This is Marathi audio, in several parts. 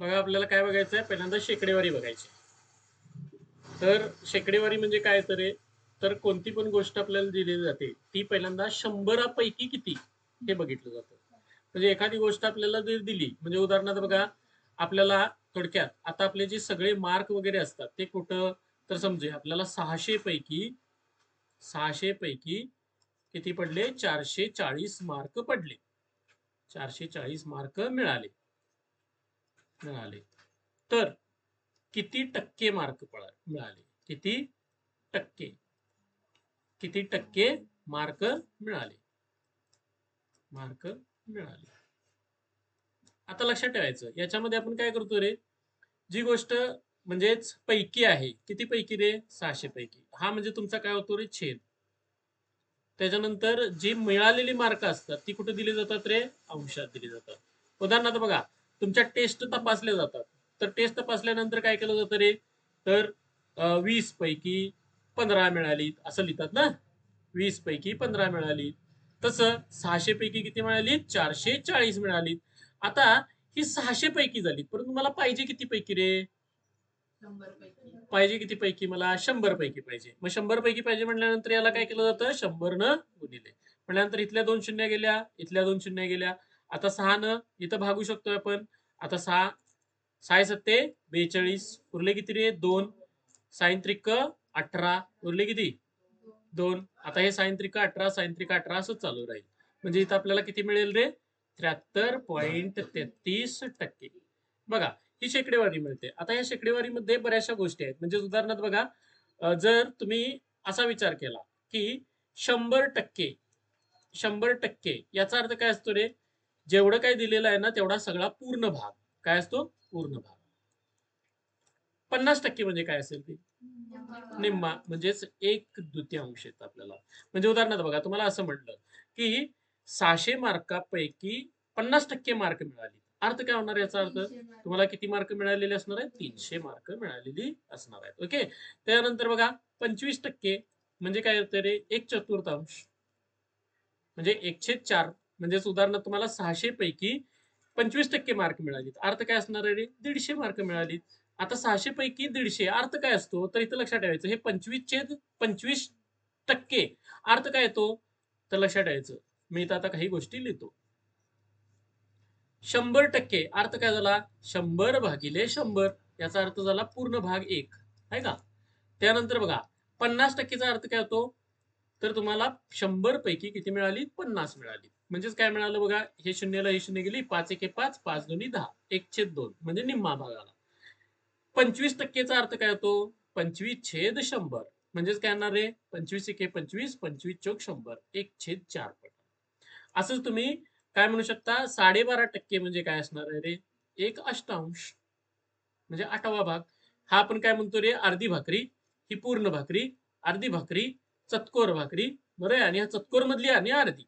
बघा आपल्याला काय बघायचं आहे? पहिल्यांदा शेकडेवारी बघायची. तर शेकडेवारी म्हणजे काय तर? तर कोणती पण गोष्ट आपल्याला दिलेली जाते ती पहिल्यांदा शंभरापैकी किती हे बघितलं जातं. म्हणजे एखादी गोष्ट आपल्याला जर दिली म्हणजे उदाहरणार्थ बघा आपल्याला थोडक्यात आता आपले जे सगळे मार्क वगैरे असतात ते कुठं? तर समजे आपल्याला सहाशे पैकी सहाशे पैकी किती पडले? चारशे चाळीस मार्क पडले. चारशे चाळीस मार्क मिळाले. मिळाले. तर किती टक्के मार्क मिळाले? किती टक्के? किती टक्के मार्क मिळाले? मार्क मिळाले. आता लक्षात ठेवायचं याच्यामध्ये आपण काय करतो रे? जी गोष्ट म्हणजेच पैकी आहे किती पैकी रे? सहाशे पैकी. हा म्हणजे तुमचा काय होतो रे? छेद. त्याच्यानंतर जी मिळालेली मार्क असतात ती कुठे दिली जातात रे? अंशात दिली जातात. उदाहरणार्थ बघा तुमच्या टेस्ट तपासल्या जातात. तर टेस्ट तपासल्यानंतर काय केलं जातं रे? तर वीस पैकी पंधरा मिळाली असं लिहितात ना? वीस पैकी पंधरा मिळाली तसं सहाशे पैकी किती मिळाली चारशे चाळीस मिळाली आता ही सहाशे पैकी झाली परंतु मला पाहिजे किती पैकी रे? पाहिजे किती पैकी? मला शंभर पैकी पाहिजे. मग शंभर पैकी पाहिजे म्हटल्यानंतर याला काय केलं जातं? शंभर न गुणिले. म्हटल्यानंतर इथल्या दोन शून्य गेल्या इथल्या दोन शून्य गेल्या. आता सहा न इथं भागू शकतोय आपण. आता सहा साय सत्ते बेचाळीस उरले किती रे? दोन. सायंत्रिक अठरा उरले किती? दोन. आता हे सायंत्रिक अठरा सायंत्रिक अठरा असं चालू राहील. म्हणजे इथं आपल्याला किती मिळेल रे? त्र्याहत्तर पॉईंट तेहतीस टक्के. बघा ही शेकडेवारी मिळते. आता या शेकडेवारीमध्ये बऱ्याचशा गोष्टी आहेत. म्हणजे उदाहरणार्थ बघा जर तुम्ही असा विचार केला की शंभर टक्के शंभर टक्के याचा अर्थ काय असतो रे? जेवढं काय दिलेलं आहे ना तेवढा सगळा पूर्ण भाग. काय असतो? पूर्ण भाग. पन्नास टक्के म्हणजे काय असेल ते? निम्मा म्हणजेच एक द्वितीयांश येतं आपल्याला. म्हणजे उदाहरणार्थ बघा तुम्हाला असं म्हटलं की सहाशे मार्कापैकी पन्नास टक्के मार्क मिळाली. अर्थ काय होणार याचा अर्थ? तुम्हाला किती मार्क मिळालेले असणार आहेत? तीनशे मार्क मिळालेली असणार आहेत. ओके? त्यानंतर बघा पंचवीस टक्के म्हणजे काय होतं रे? एक चतुर्थांश. म्हणजे एकशे चार म्हणजेच उदाहरणार्थ तुम्हाला सहाशे पैकी पंचवीस टक्के मार्क मिळालीत. अर्थ काय असणार आहे रे? दीडशे मार्क मिळालीत. आता सहाशे पैकी दीडशे अर्थ काय असतो? तर इथं लक्षात ठेवायचं हे पंचवीस छेद पंचवीस टक्के अर्थ काय येतो? तर लक्षात ठेवायचं. मी इथं आता काही गोष्टी लिहितो. शंभर टक्के अर्थ काय झाला? शंभर भागिले शंभर याचा अर्थ झाला पूर्ण भाग एक. आहे का? त्यानंतर बघा पन्नास टक्केचा अर्थ काय होतो? तर तुम्हाला शंभर पैकी किती मिळाली? पन्नास मिळाली. म्हणजेच काय मिळालं बघा? हे शून्यला हे शून्य गेली. पाच एके पाच पाच दोन्ही दहा. एक छेद दोन. म्हणजे निम्मा भाग आला पंचवीस टक्केचा अर्थ काय होतो? पंचवीस छेद शंभर. म्हणजेच काय येणार रे पंचवीस एके पंचवीस पंचवीस चौक शंभर. एक छेद चार पट. असंच तुम्ही काय म्हणू शकता? साडेबारा टक्के म्हणजे काय असणार आहे रे? एक अष्टांश. म्हणजे आठवा भाग. हा आपण काय म्हणतो रे? अर्धी भाकरी. ही पूर्ण भाकरी. अर्धी भाकरी. चतकोर भाकरी बरं आहे? आणि ह्या चतकोर मधली आणि अर्धी.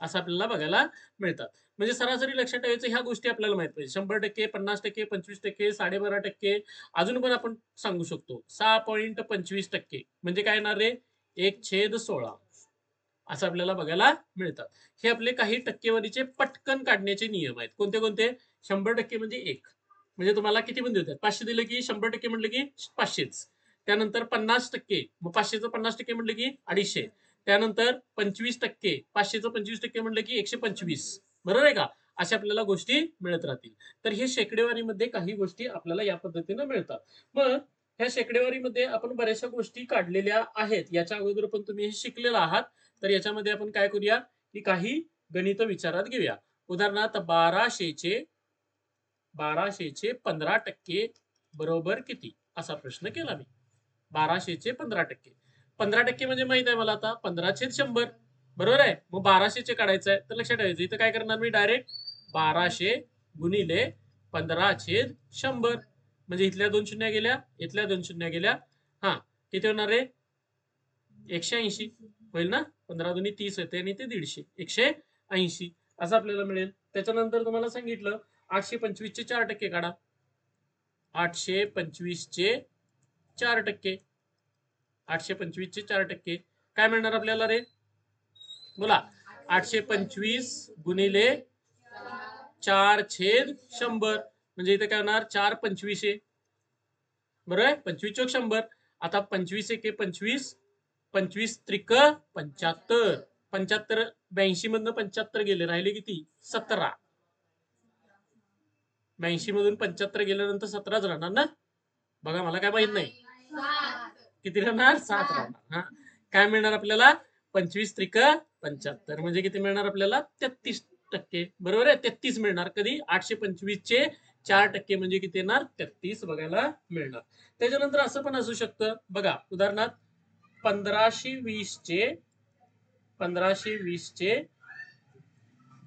असं आपल्याला बघायला मिळतात. म्हणजे सरासरी लक्षात ठेवायचं ह्या गोष्टी आपल्याला माहीत पाहिजे. शंभर टक्के पन्नास टक्के पंचवीस टक्के साडेबारा टक्के अजून पण आपण सांगू शकतो. सहा पॉईंट पंचवीस टक्के. म्हणजे काय येणार रे? एक छेद सोळा. असं आपल्याला बघायला मिळतात. हे आपले काही टक्केवारीचे पटकन काढण्याचे नियम आहेत. कोणते कोणते? शंभर टक्के म्हणजे एक. म्हणजे तुम्हाला किती पण देतात पाचशे दिलं की शंभर टक्के म्हटलं की पाचशेच. त्यानंतर पन्नास टक्के मग पाचशेचं पन्नास टक्के म्हटलं की अडीचशे. त्यानंतर पंचवीस टक्के पाचशेचं पंचवीस टक्के म्हटलं की एकशे पंचवीस. बरोबर आहे का? अशा आपल्याला गोष्टी मिळत राहतील. तर हे शेकडेवारीमध्ये काही गोष्टी आपल्याला या पद्धतीनं मिळतात. मग ह्या शेकडेवारीमध्ये आपण बऱ्याचशा गोष्टी काढलेल्या आहेत. याच्या अगोदर पण तुम्ही हे शिकलेला आहात. तर याच्यामध्ये आपण काय करूया? की काही गणित विचारात घेऊया. उदाहरणार्थ बाराशेचे बाराशेचे पंधरा टक्के बरोबर किती? असा प्रश्न केला मी. बाराशेचे पंधरा टक्के. पंधरा टक्के म्हणजे माहीत आहे मला आता? पंधराशे शंभर. बरोबर आहे? मग बाराशेचे काढायचं आहे. तर लक्षात ठेवायचं इथं काय करणार मी? डायरेक्ट बाराशे गुणिले पंधरा छेद शंभर. म्हणजे इथल्या दोन शून्य गेल्या इथल्या दोन शून्य गेल्या. हा किती होणार आहे? एकशे ऐंशी. होईल ना? पंधरा दोन्ही तीस होते आणि ते दीडशे. एकशे ऐंशी. असं आपल्याला मिळेल. त्याच्यानंतर तुम्हाला सांगितलं आठशे पंचवीसचे चार टक्के काढा. आठशे पंचवीसचे चार टक्के. आठशे पंचवीस चे चार टक्के. काय मिळणार आपल्याला रे? बोला. आठशे पंचवीस गुणिले चार छेद शंभर. म्हणजे इथे काय होणार? चार पंचवीसशे बरोबर आहे? पंचवीस चौक शंभर. आता पंचवीस एके पंचवीस. पंचवीस त्रिक पंच्याहत्तर. पंच्याहत्तर ब्याऐंशी मधनं पंच्याहत्तर गेले. राहिले किती? सतरा. ब्याऐंशी मधून पंच्याहत्तर गेल्यानंतर सतराच राहणार ना? बघा मला काय माहीत नाही. किती राहणार सात. राहणार. हा. काय मिळणार आपल्याला? पंचवीस त्रिक पंच्याहत्तर. म्हणजे किती मिळणार आपल्याला? तेहतीस टक्के. बरोबर आहे? तेहतीस मिळणार. कधी? आठशे पंचवीस चे चार टक्के म्हणजे किती येणार? तेहतीस बघायला मिळणार. त्याच्यानंतर असं पण असू शकतं. बघा उदाहरणार्थ पंधराशे वीस चे पंधराशे वीस चे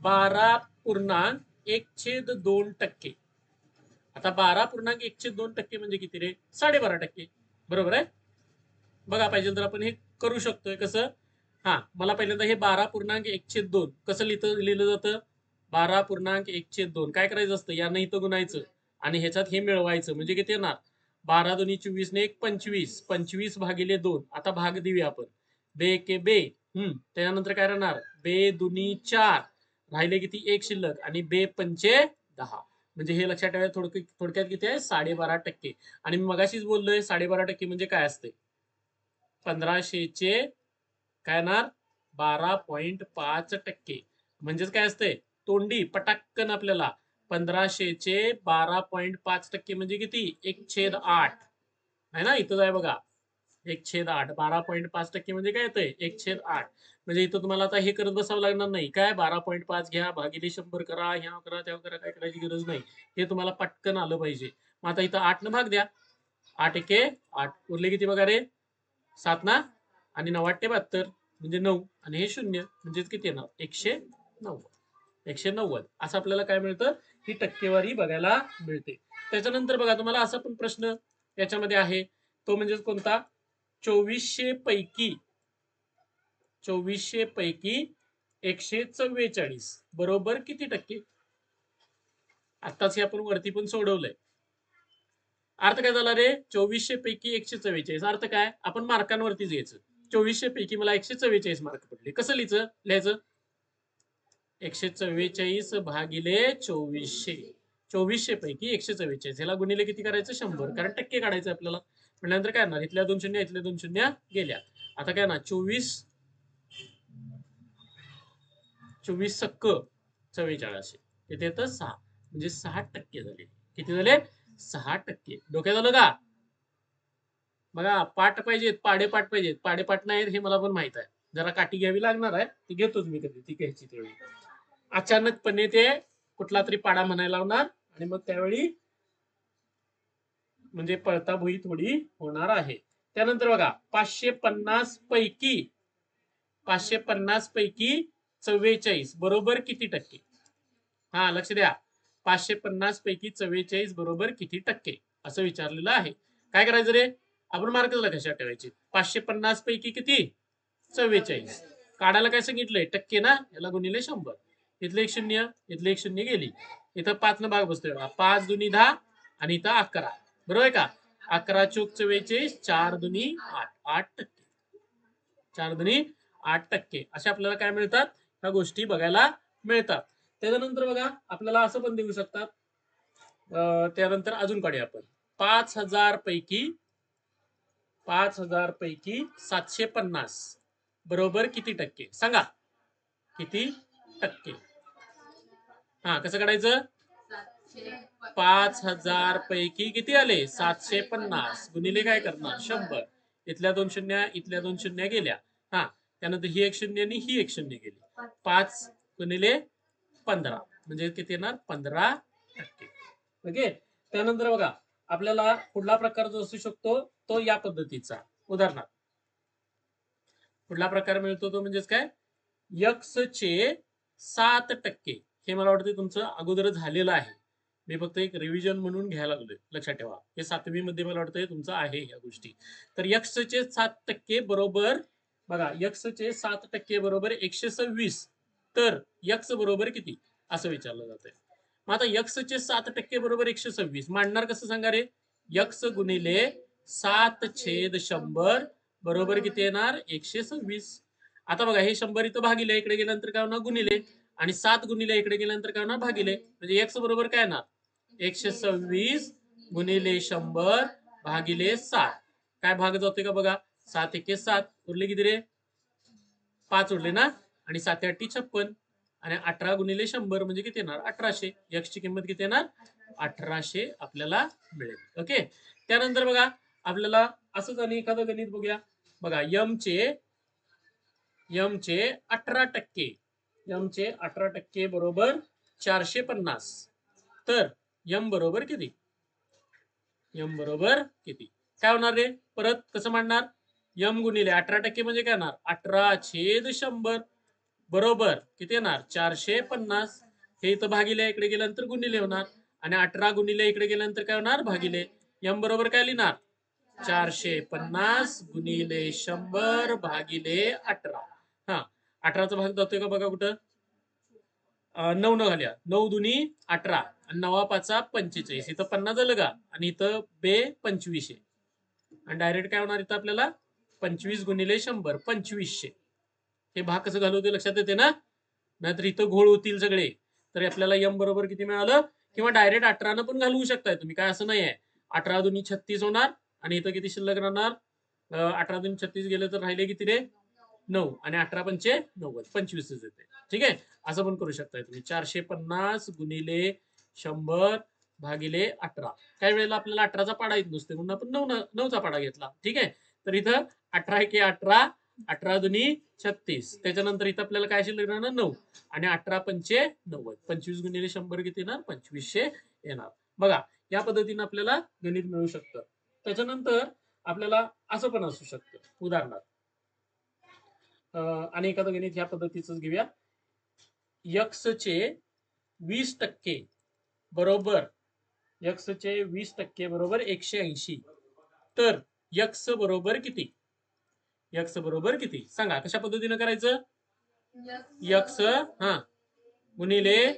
बारा पूर्णांक एक छेद दोन टक्के. आता बारा पूर्णांक एक छेद दोन टक्के म्हणजे किती रे? साडेबारा टक्के. बरोबर आहे? बघा पाहिजे तर आपण हे करू शकतोय. कसं? हा मला पहिल्यांदा हे बारा पूर्णांक एकशे दोन. कसं लिहितं लिहिलं जातं? बारा पूर्णांक एकशे दोन. काय करायचं असतं? यांना इथं गुणायचं. आणि ह्याच्यात हे मिळवायचं. म्हणजे किती येणार? बारा दोन्ही चोवीस ने एक पंचवीस. पंचवीस भागिले दोन. आता भाग देऊया आपण. बे के बे. हम्म त्यानंतर काय राहणार? बे दुनी चार. राहिले किती? एक शिल्लक. आणि बे पंचे दहा. म्हणजे हे लक्षात ठेवायचं थोडक्यात थोडक्यात किती आहे? साडेबारा टक्के. आणि मी मगाशीच बोललोय साडेबारा टक्के म्हणजे काय असते पंधराशेचे काय येणार? बारा पॉईंट पाच टक्के. म्हणजेच काय असते तोंडी पटाक्कन आपल्याला. पंधराशेचे बारा पॉईंट पाच टक्के म्हणजे किती? एक छेद आठ. आहे ना? इथं जाय बघा. एक छेद आठ. बारा पॉईंट पाच टक्के म्हणजे काय येतंय? एक छेद आठ. म्हणजे इथं तुम्हाला आता हे करत बसावं लागणार नाही. काय? बारा पॉईंट पाच घ्या. भागिले शंभर करा. ह्या करा त्या करा. काय करायची गरज नाही. हे तुम्हाला पटकन आलं पाहिजे. मग आता इथं आठ न भाग द्या. आठ एके आठ. उरले किती बघा रे? सात ना? आणि नऊ आठ ते बहात्तर म्हणजे नऊ. आणि हे शून्य म्हणजेच किती येणार? एकशे नव्वद. एकशे नव्वद. असं आपल्याला काय मिळतं? ही टक्केवारी बघायला मिळते. त्याच्यानंतर बघा तुम्हाला असा पण प्रश्न याच्यामध्ये आहे. तो म्हणजे कोणता? चोवीसशे पैकी चोवीसशे पैकी एकशे चव्वेचाळीस. बरोबर किती टक्के? आत्ताच हे आपण वरती पण सोडवलंय. अर्थ काय झाला रे? चोवीसशे पैकी एकशे चव्वेचाळीस अर्थ काय? आपण मार्कांवरतीच घ्यायचं. चोवीसशे पैकी मला एकशे चव्वेचाळीस मार्क पडले. कसं लिहायचं? लिहायचं? एकशे चव्वेचाळीस भागिले चोवीसशे. चोवीसशे पैकी एकशे चव्वेचाळीस ह्याला गुणिले किती करायचं? शंभर. कारण टक्के काढायचं आपल्याला. म्हटल्यानंतर काय येणार इथल्या दोन शून्य इथल्या दोन शून्य गेल्या आता काय ना चोवीस चोवीस सक्क चव्वेचाळीसशे तिथे येतं? सहा. म्हणजे सहा टक्के झाले. किती झाले? सहा टक्के. डोक्यात आलं का? बघा पाठ पाहिजेत पाडेपाठ पाहिजेत. पाडे पाठ नाहीत हे मला पण माहीत आहे. जरा काठी घ्यावी लागणार आहे. ती घेतोच मी कधी ती घ्यायची त्यावेळी अचानकपणे ते कुठला तरी पाडा म्हणायला लावणार आणि मग त्यावेळी म्हणजे पळताभुई थोडी होणार आहे. त्यानंतर बघा पाचशे पन्नास पैकी पाचशे पन्नास पैकी चव्वेचाळीस बरोबर किती टक्के? हा लक्ष द्या. पाचशे पन्नास पैकी चव्वेचाळीस बरोबर किती टक्के? असं विचारलेलं आहे. काय करायचं रे? आपण मार्कला कशा ठेवायचे? पाचशे पन्नास पैकी किती? चव्वेचाळीस. काढायला काय सांगितलंय? टक्के ना? याला गुणिले शंभर. इथलं एक शून्य इथलं एक शून्य गेली. इथं पाच न भाग बसतोय बघा. पाच दुनी दहा आणि इथं अकरा. बरोबर आहे का? अकरा चोक चव्वेचाळीस चार दुनी आठ. आठ टक्के. चार दुनी आठ टक्के. अशा आपल्याला काय मिळतात? ह्या गोष्टी बघायला मिळतात. त्याच्यानंतर बघा आपल्याला असं पण देऊ शकतात. त्यानंतर अजून काढूया आपण. पाच हजार पैकी पाच हजार पैकी सातशे पन्नास. बरोबर किती टक्के? सांगा. किती टक्के? हा कसं काढायचं? पाच हजार पैकी किती आले? सातशे पन्नास. गुणिले काय करणार? शंभर. इथल्या दोन शून्य इथल्या दोन शून्य गेल्या. हा त्यानंतर ही एक शून्य आणि ही एक शून्य गेली. पाच गुणिले पंधरा. म्हणजे किती येणार? पंधरा टक्के. ओके त्यानंतर बघा आपल्याला कुठला प्रकार जो असू शकतो तो या पद्धतीचा. उदाहरणार्थ कुठला प्रकार मिळतो तो म्हणजेच काय? यक्स चे सात टक्के. हे मला वाटतं तुमचं अगोदर झालेलं आहे. मी फक्त एक रिव्हिजन म्हणून घ्यायला लागलोय. लक्षात ठेवा. हे सातवी मध्ये मला वाटतं तुमचं आहे या गोष्टी. तर यक्स चे सात टक्के बरोबर बघा यक्स चे सात टक्के बरोबर एकशे सव्वीस. तर यक्स बरोबर किती? असं विचारलं जातंय. मग आता यक्स चे सात टक्के बरोबर एकशे सव्वीस. मांडणार कसं सांगा रे? यक्स गुणिले सात छेद शंभर बरोबर किती येणार? एकशे सव्वीस. आता बघा हे शंभर इथं भागिले इकडे गेल्यानंतर काय होणार? गुणिले. आणि सात गुणिले इकडे गेल्यानंतर काय होणार? भागिले. म्हणजे एक्स बरोबर काय येणार? एकशे सव्वीस गुणिले शंभर भागिले सात. काय भाग जातोय का बघा? सात एके सात. उरले किती रे? पाच उरले ना? आणि सात आठी छप्पन आणि अठरा गुणिले शंभर म्हणजे किती येणार? अठराशे. एक्सची किंमत किती येणार? अठराशे आपल्याला मिळेल. ओके? त्यानंतर बघा आपल्याला असंच आणि एखादं गणित बघूया. बघा यम चे यम चे अठरा टक्के. यम चे अठरा टक्के बरोबर चारशे पन्नास. तर यम बरोबर किती? यम बरोबर किती? काय होणार रे? परत कसं मांडणार? यम गुणिले अठरा टक्के म्हणजे काय होणार? अठरा छेद शंभर. बरोबर. किती येणार? चारशे पन्नास हे इथं भागिले इकडे गेल्यानंतर गुणिले होणार. आणि अठरा गुणिले इकडे गेल्यानंतर काय होणार? भागिले. यम बरोबर काय लिहिणार? चारशे पन्नास गुणिले शंभर भागिले अठरा. हा. अठराचा भाग जातोय का बघा कुठं? नऊ न घालूया. नऊ दुनी अठरा. आणि नवा पाचा पंचेचाळीस. इथं पन्नास झालं का? आणि इथं बे पंचवीसशे आणि डायरेक्ट काय होणार इथं आपल्याला? पंचवीस गुणिले शंभर. पंचवीसशे. हे भाग कसं घालवते लक्षात येते ना? नाहीतर इथं घोळ होतील सगळे. तर आपल्याला यम बरोबर किती मिळालं? किंवा डायरेक्ट अठरानं पण घालवू शकताय तुम्ही. काय असं नाही आहे अठरा दोन्ही छत्तीस होणार आणि इथं किती शिल्लक राहणार? अठरा दोन्ही छत्तीस गेले तर राहिले किती रे? नऊ. आणि अठरा पंचे नव्वद. पंचवीसच येते ठीक आहे? असं पण करू शकताय तुम्ही. चारशे पन्नास गुणिले शंभर भागिले अठरा. काही वेळेला आपल्याला अठराचा पाडा येत नसते म्हणून आपण नऊ नऊचा पाडा घेतला. ठीक आहे? तर इथं अठरा एके अठरा अठरा दुनी छत्तीस. त्याच्यानंतर इथं आपल्याला काय शिल्लक राहणार नऊ. आणि अठरा पंचे नव्वद. पंचवीस गुणिले शंभर किती येणार? पंचवीसशे येणार. बघा या पद्धतीने आपल्याला गणित मिळू शकतं. त्याच्यानंतर आपल्याला असं पण असू शकतं. उदाहरणार्थ अं, आणि एखादं गणित ह्या पद्धतीच घेऊया. यक्स चे वीस टक्के बरोबर यक्स चे वीस टक्के बरोबर एकशे ऐंशी. तर यक्स बरोबर किती? यक्स बरोबर किती? सांगा कशा पद्धतीनं करायचं? यक्स. हा. गुणिले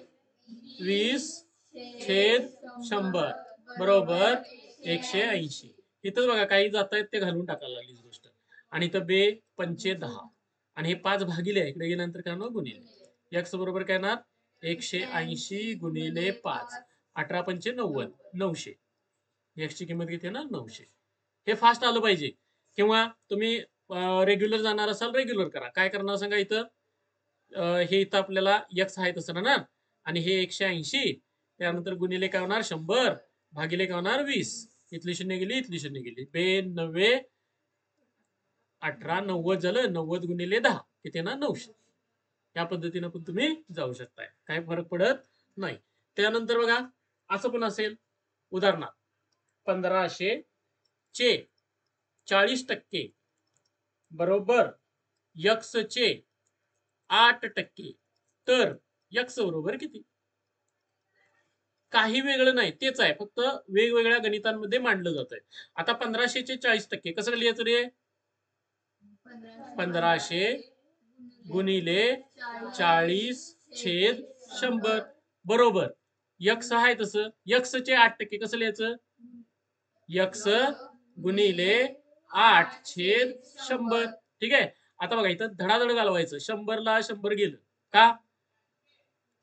वीस छेद शंभर. बरोबर एकशे ऐंशी. इथं बघा काही जात आहेत ते घालून टाकायला लागलीच गोष्ट. आणि इथं बे पंचे दहा. आणि हे पाच भागिले. इकडे गेल्यानंतर काय होणार? गुणिले. यक्स बरोबर काय येणार एकशे ऐंशी गुणिले पाच. अठरा पंचे नव्वद नऊशे. यक्सची किंमत किती येणार? नऊशे. हे फास्ट आलं पाहिजे. किंवा तुम्ही रेग्युलर जाणार असाल रेग्युलर करा. काय करणार सांगा इथं? हे इथं आपल्याला एक्स आहे तसं राहणार आणि हे एकशे ऐंशी त्यानंतर गुणिले काय होणार? शंभर भागिले काय होणार? वीस. इथली शून्य गेली इथली शून्य गेली. बे नव्वे अठरा नव्वद झालं नव्वद गुणिले दहा. किती ना नऊशे. या पद्धतीनं पण तुम्ही जाऊ शकताय. काय फरक पडत नाही. त्यानंतर बघा असं पण असेल. उदाहरणार्थ पंधराशे चे चाळीस टक्के बरोबर. यक्स चे आठ टक्के. तर यक्स बरोबर किती? काही वेगळं नाही. तेच आहे. फक्त वेगवेगळ्या गणितांमध्ये मांडलं जात आहे आता पंधराशेचे चाळीस टक्के. कसं लिहायचं रे? पंधराशे गुणिले चाळीस छेद शंभर. बरोबर. यक्स आहे तसं. यक्स चे आठ टक्के. कसं लिहायचं? यक्स गुणिले आठ छेद शंभर. ठीक आहे? आता बघा इथं धडाधड घालवायचं. शंभरला शंभर गेलं. का?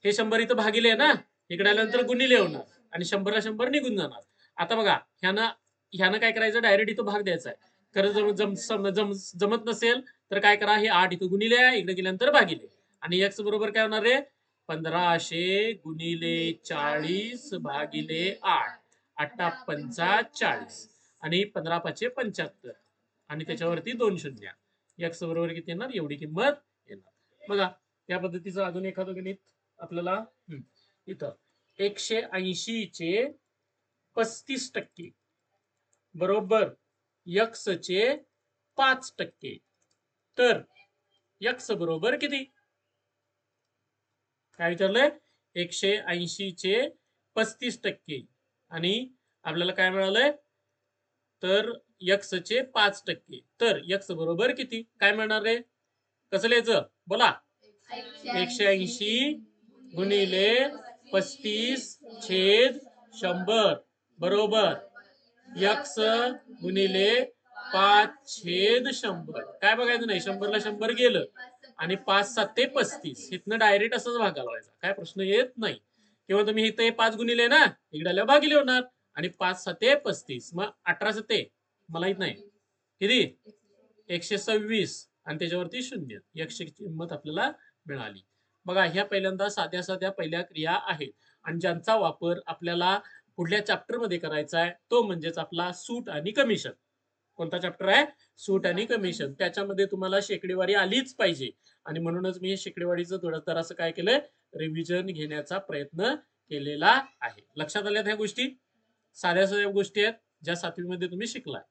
हे शंभर इथं भागिले ना इकडे आल्यानंतर गुणिले होणार. आणि शंभरला शंभर निघून जाणार. आता बघा ह्यानं ह्यानं काय करायचं? डायरेक्ट इथं भाग द्यायचा आहे. खरं जम जम जम जमत नसेल तर काय करा? हे आठ इथं गुणिले आहे इकडे गेल्यानंतर भागिले. आणि एक्स बरोबर काय होणार रे? पंधराशे गुणिले चाळीस भागिले आठ. अठ्ठा पंचा चाळीस आणि पंधरा पाचशे पंच्याहत्तर. आणि त्याच्यावरती दोन शून्य. एक्स बरोबर किती येणार? एवढी किंमत येणार. बघा या पद्धतीचं अजून एखादं गणित आपल्याला इथं. एकशे ऐंशी चे पस्तीस टक्के. बरोबर यक्स चे पाच टक्के. तर यक्स बरोबर किती? काय विचारलंय? एकशे ऐंशी चे पस्तीस टक्के. आणि आपल्याला काय मिळालंय? तर यक्स चे पाच टक्के. तर यक्स बरोबर किती? काय मिळणार रे? कसं लिहायचं? बोला. एकशे ऐंशी गुणिले पस्तीस छेद शंभर. बरोबर. यक्स गुणिले पाच छेद शंभर. काय बघायचं नाही? शंभरला शंभर गेलं आणि पाच सात ते पस्तीस. इथनं डायरेक्ट असंच भागा लावायचा. काय प्रश्न येत नाही. किंवा तुम्ही इथे हे पाच गुणिले ना इकडे भागिले होणार आणि पाच सते पस्तीस. मग अठरा सते मला येत नाही. किती? एकशे सव्वीस. आणि त्याच्यावरती शून्य. एकशे किंमत आपल्याला मिळाली. बघा ह्या पहिल्यांदा साध्या साध्या पहिल्या क्रिया आहेत. आणि ज्यांचा वापर आपल्याला पुढल्या चॅप्टरमध्ये करायचा आहे तो म्हणजेच आपला सूट आणि कमिशन कोणता चॅप्टर आहे? सूट आणि कमिशन त्याच्यामध्ये तुम्हाला शेकडेवारी आलीच पाहिजे. आणि म्हणूनच मी शेकडेवारीचं थोडं तर असं काय केलंय? रिव्हिजन घेण्याचा प्रयत्न केलेला आहे. लक्षात आल्यात ह्या गोष्टी? साध्या साध्या गोष्टी आहेत ज्या सातवीमध्ये तुम्ही शिकलाय.